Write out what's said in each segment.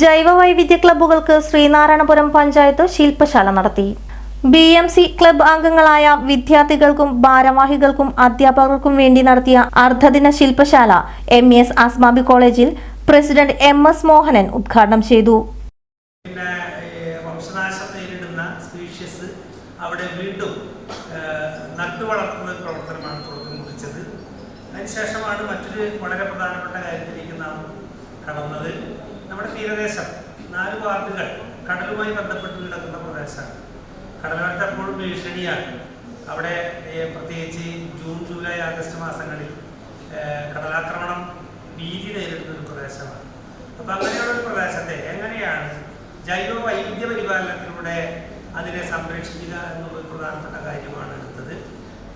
ജൈവ വൈവിധ്യ ക്ലബ്ബുകൾക്ക് ശ്രീനാരായണപുരം പഞ്ചായത്ത് ശില്പശാല നടത്തി. ബി എം സി ക്ലബ് അംഗങ്ങളായ വിദ്യാർത്ഥികൾക്കും ഭാരവാഹികൾക്കും അധ്യാപകർക്കും വേണ്ടി നടത്തിയ അർദ്ധദിന ശില്പശാല എം എസ് അസ്മാബി കോളേജിൽ പ്രസിഡന്റ് എം എസ് മോഹനൻ ഉദ്ഘാടനം ചെയ്തു. സ്പീഷ്യസ് അവിടെ വീണ്ടും നട്ടുവളർത്തുന്ന പ്രവർത്തനമാണ് തുടക്കം കുറിച്ചത്. അതിനുശേഷമാണ് മറ്റൊരു വളരെ പ്രധാനപ്പെട്ട കാര്യത്തിലേക്ക് നാം കടന്നത്. നമ്മുടെ തീരദേശം നാല് വാർഡുകൾ കടലുമായി ബന്ധപ്പെട്ട് കിടക്കുന്ന പ്രദേശമാണ്. കടലോരത്ത് എപ്പോഴും ഭീഷണിയാണ്. അവിടെ പ്രത്യേകിച്ച് ജൂൺ ജൂലൈ ആഗസ്റ്റ് മാസങ്ങളിൽ കടലാക്രമണം ഭീതി നേരിടുന്ന ഒരു പ്രദേശമാണ്. അപ്പൊ അങ്ങനെയുള്ള ഒരു പ്രദേശത്തെ എങ്ങനെയാണ് ജൈവ വൈവിധ്യ പരിപാലനത്തിലൂടെ അതിനെ സംരക്ഷിക്കുക എന്നുള്ളൊരു പ്രധാനപ്പെട്ട കാര്യമാണ് എടുത്തത്.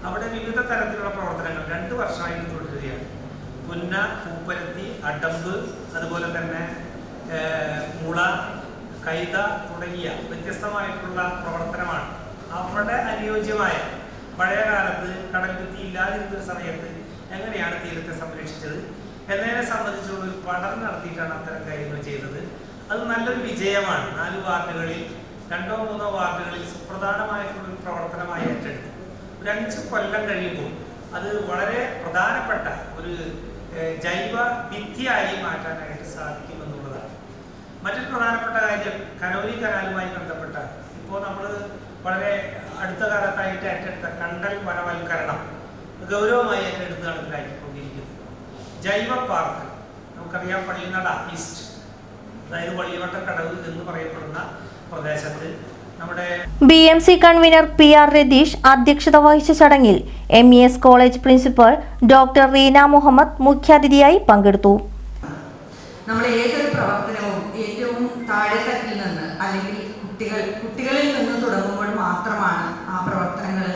അവിടെ വിവിധ തരത്തിലുള്ള പ്രവർത്തനങ്ങൾ രണ്ട് വർഷമായിട്ട് തുടരുകയാണ്. പുന്ന പൂപ്പരത്തി അടമ്പ് അതുപോലെ തന്നെ മുള കൈത തുടങ്ങിയ വ്യത്യസ്തമായിട്ടുള്ള പ്രവർത്തനമാണ്. അവരുടെ അനുയോജ്യമായ പഴയ കാലത്ത് കടൽ ഭിത്തി ഇല്ലാതിരുന്ന സമയത്ത് എങ്ങനെയാണ് തീരത്തെ സംരക്ഷിച്ചത്? എന്നതിനെ സംബന്ധിച്ചുള്ള ഒരു പഠനം നടത്തിയിട്ടാണ് അത്തരം കാര്യങ്ങൾ ചെയ്തത്. അത് നല്ലൊരു വിജയമാണ്. നാല് വാർഡുകളിൽ രണ്ടോ മൂന്നോ വാർഡുകളിൽ സുപ്രധാനമായിട്ടുള്ള ഒരു പ്രവർത്തനമായി ഏറ്റെടുത്തു. ഒരു അഞ്ച് കൊല്ലം കഴിയുമ്പോൾ അത് വളരെ പ്രധാനപ്പെട്ട ഒരു ജൈവ വിദ്യയായി മാറ്റാനായിട്ട് സാധിക്കുമെന്നുള്ളതാണ് മറ്റൊരു പ്രധാനപ്പെട്ട കാര്യം കനോലി കനാലുമായി ബന്ധപ്പെട്ട. ഇപ്പോൾ നമ്മൾ വളരെ അടുത്ത കാലത്തായിട്ട് ഏറ്റെടുത്ത കണ്ടൽ വനവൽക്കരണം ഗൗരവമായി ഏറ്റെടുത്ത് നടപ്പിലാക്കിക്കൊണ്ടിരിക്കുന്നു. ജൈവ പാർക്ക് നമുക്കറിയാം പള്ളിനട ഈസ്റ്റ്. അതായത് പള്ളിവട്ടക്കടവ് എന്ന് പറയപ്പെടുന്ന പ്രദേശത്ത് നമ്മുടെ B M C convener P R Ratheesh അധ്യക്ഷത വഹിച്ച ചടങ്ങിൽ M E S college principal doctor Reena Muhammad മുഖ്യാതിഥിയായി പങ്കെടുത്തു. നമ്മൾ ഏതൊരു പ്രവർത്തനവും ഏറ്റവും താഴെത്തട്ടിൽ നിന്ന് അല്ലെങ്കിൽ കുട്ടികൾ കുട്ടികളിൽ നിന്ന് തുടങ്ങുമ്പോൾ മാത്രമാണ് ആ പ്രവർത്തനങ്ങൾ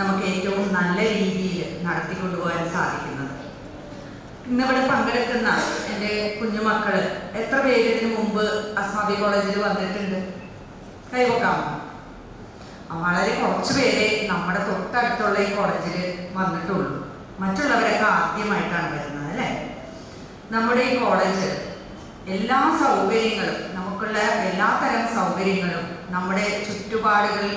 നമുക്ക് ഏറ്റവും നല്ല രീതിയിൽ നടത്തിക്കൊണ്ടുപോകാൻ സാധിക്കുന്നത്. ഇന്നിവിടെ പങ്കെടുക്കുന്ന എന്റെ കുഞ്ഞുമക്കൾ എത്ര പേര് മുമ്പ് അസ്മാബി കോളേജിൽ വന്നിട്ടുണ്ട്? കൈവക്കാമോ വളരെ കുറച്ച് പേരെ നമ്മുടെ തൊട്ടടുത്തുള്ള ഈ കോളേജിൽ വന്നിട്ടുള്ളൂ. മറ്റുള്ളവരൊക്കെ ആദ്യമായിട്ടാണ് വരുന്നത് അല്ലേ? നമ്മുടെ ഈ കോളേജ് എല്ലാ സൗകര്യങ്ങളും നമുക്കുള്ള എല്ലാ തരം സൗകര്യങ്ങളും നമ്മുടെ ചുറ്റുപാടുകളിൽ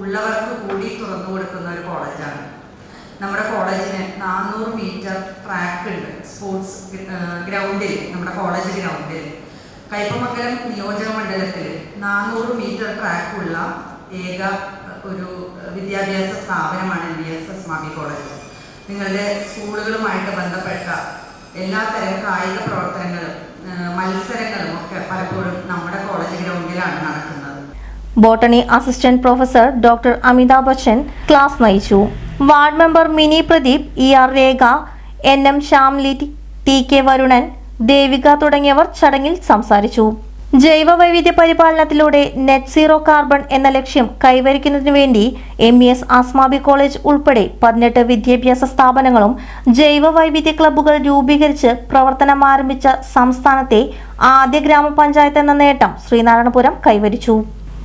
ഉള്ളവർക്ക് കൂടി തുറന്നു കൊടുക്കുന്ന ഒരു കോളേജാണ്. നമ്മുടെ കോളേജിന് നാനൂറ് മീറ്റർ ട്രാക്ക് ഉണ്ട്. സ്പോർട്സ് ഗ്രൗണ്ടിൽ നമ്മുടെ കോളേജ് ഗ്രൗണ്ടിൽ. കയ്പമംഗലം നിയോജക മണ്ഡലത്തിൽ നാനൂറ് മീറ്റർ ട്രാക്കുള്ള ഏക ഒരു വിദ്യാഭ്യാസ സ്ഥാപനമാണ് B S S Mami college. നിങ്ങളുടെ സ്കൂളുകളുമായിട്ട് ബന്ധപ്പെട്ട എല്ലാത്തരം കായിക പ്രവർത്തനങ്ങളും മത്സരങ്ങളും ഒക്കെ പലപ്പോഴും നമ്മുടെ കോളേജ് ഗ്രൗണ്ടിലാണ് നടക്കുന്നത്. Botany assistant professor doctor Amitabh Bachchan class നയിച്ചു. Ward member Mini Pradeep E R Rekha N M Shyamili T K Varunan Devika തുടങ്ങിയവർ ചടങ്ങിൽ സംസാരിച്ചു. ജൈവ വൈവിധ്യ പരിപാലനത്തിലൂടെ നെറ്റ് സീറോ കാർബൺ എന്ന ലക്ഷ്യം കൈവരിക്കുന്നതിനു വേണ്ടി M E S Asmabi college ഉൾപ്പെടെ പതിനെട്ട് വിദ്യാഭ്യാസ സ്ഥാപനങ്ങളും ജൈവ വൈവിധ്യ ക്ലബ്ബുകൾ രൂപീകരിച്ച് പ്രവർത്തനം ആരംഭിച്ച സംസ്ഥാനത്തെ ആദ്യ ഗ്രാമപഞ്ചായത്ത് എന്ന നേട്ടം ശ്രീനാരായണപുരം കൈവരിച്ചു.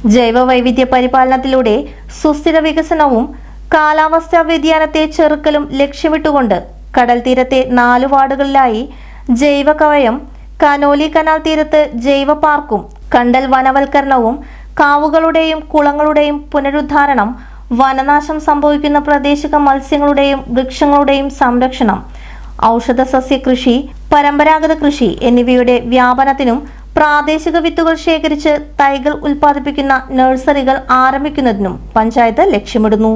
ജൈവ വൈവിധ്യ പരിപാലനത്തിലൂടെ സുസ്ഥിര വികസനവും കാലാവസ്ഥാ വ്യതിയാനത്തെ ചെറുക്കലും ലക്ഷ്യമിട്ടുകൊണ്ട് കടൽ തീരത്തെ നാല് വാർഡുകളിലായി ജൈവ കവയം കനോലി കനാൽ തീരത്ത് ജൈവ പാർക്കും കണ്ടൽ വനവൽക്കരണവും കാവുകളുടെയും കുളങ്ങളുടെയും പുനരുദ്ധാരണം വനനാശം സംഭവിക്കുന്ന പ്രാദേശിക മത്സ്യങ്ങളുടെയും വൃക്ഷങ്ങളുടെയും സംരക്ഷണം ഔഷധ സസ്യ കൃഷി പരമ്പരാഗത കൃഷി എന്നിവയുടെ വ്യാപനത്തിനും പ്രാദേശിക വിത്തുകൾ ശേഖരിച്ച് തൈകൾ ഉൽപ്പാദിപ്പിക്കുന്ന നഴ്സറികൾ ആരംഭിക്കുന്നതിനും പഞ്ചായത്ത് ലക്ഷ്യമിടുന്നു.